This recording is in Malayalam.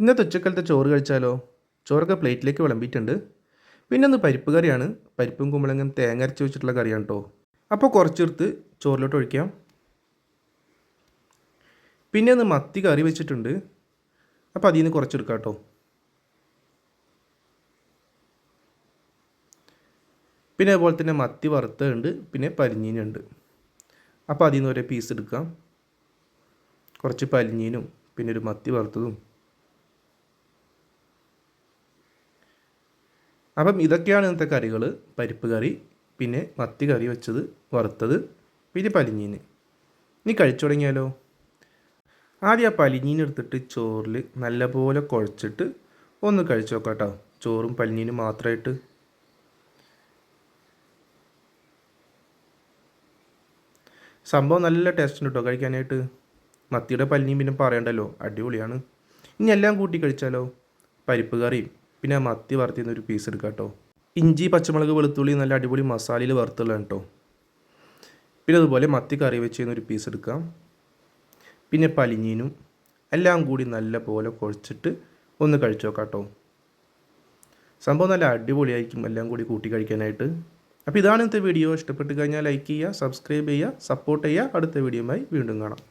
ഇന്നത്തെ ഉച്ചക്കാലത്തെ ചോറ് കഴിച്ചാലോ? ചോറൊക്കെ പ്ലേറ്റിലേക്ക് വിളമ്പിയിട്ടുണ്ട്. പിന്നെ ഒന്ന് പരിപ്പ് കറിയാണ്. പരിപ്പും കുമ്പളങ്ങും തേങ്ങ അരച്ച് വെച്ചിട്ടുള്ള കറിയാണ് കേട്ടോ അപ്പോൾ കുറച്ചെടുത്ത് ചോറിലോട്ട് ഒഴിക്കാം. പിന്നെ ഒന്ന് മത്തി കറി വെച്ചിട്ടുണ്ട്. അപ്പോൾ അതിൽ നിന്ന് കുറച്ചെടുക്കാം കേട്ടോ പിന്നെ അതുപോലെ തന്നെ മത്തി വറുത്തുണ്ട് പിന്നെ പരിഞ്ഞീനുണ്ട്. അപ്പോൾ അതിൽ നിന്ന് ഒരേ പീസ് എടുക്കാം. കുറച്ച് പരിഞ്ഞീനും പിന്നെ ഒരു മത്തി വറുത്തതും. അപ്പം ഇതൊക്കെയാണ് ഇന്നത്തെ കറികൾ പരിപ്പ് കറി പിന്നെ മത്തി കറി വെച്ചത് വറുത്തത് പിന്നെ പലിഞ്ഞീന്. നീ കഴിച്ചു തുടങ്ങിയാലോ? ആദ്യം ആ പലിഞ്ഞീൻ എടുത്തിട്ട് ചോറിൽ നല്ലപോലെ കുഴച്ചിട്ട് ഒന്ന് കഴിച്ചു നോക്കാം ചോറും പലിഞ്ഞീനും മാത്രമായിട്ട് സംഭവം നല്ല ടേസ്റ്റ് ഉണ്ട് കേട്ടോ കഴിക്കാനായിട്ട്. മത്തിയുടെ പല്ലിയും പിന്നെ പറയണ്ടല്ലോ. അടിപൊളിയാണ്. ഇനി എല്ലാം കൂട്ടി കഴിച്ചാലോ? പരിപ്പ് കറിയും പിന്നെ ആ മത്തി വറുത്തിന്ന് ഒരു പീസ് എടുക്കാം കേട്ടോ ഇഞ്ചി പച്ചമുളക് വെളുത്തുള്ളി നല്ല അടിപൊളി മസാലയിൽ വറുത്തുള്ളതാണ് കേട്ടോ പിന്നെ അതുപോലെ മത്തി കറി വെച്ച് ഒരു പീസ് എടുക്കാം. പിന്നെ പലിഞ്ഞീനും എല്ലാം കൂടി നല്ല പോലെ കുഴച്ചിട്ട് ഒന്ന് കഴിച്ചു നോക്കാം കേട്ടോ സംഭവം നല്ല അടിപൊളിയായിരിക്കും എല്ലാം കൂടി കൂട്ടി കഴിക്കാനായിട്ട്. അപ്പോൾ ഇതാണ് ഇന്നത്തെ വീഡിയോ ഇഷ്ടപ്പെട്ട് കഴിഞ്ഞാൽ ലൈക്ക് ചെയ്യുക സബ്സ്ക്രൈബ് ചെയ്യുക സപ്പോർട്ട് ചെയ്യുക. അടുത്ത വീഡിയോയുമായി വീണ്ടും കാണാം.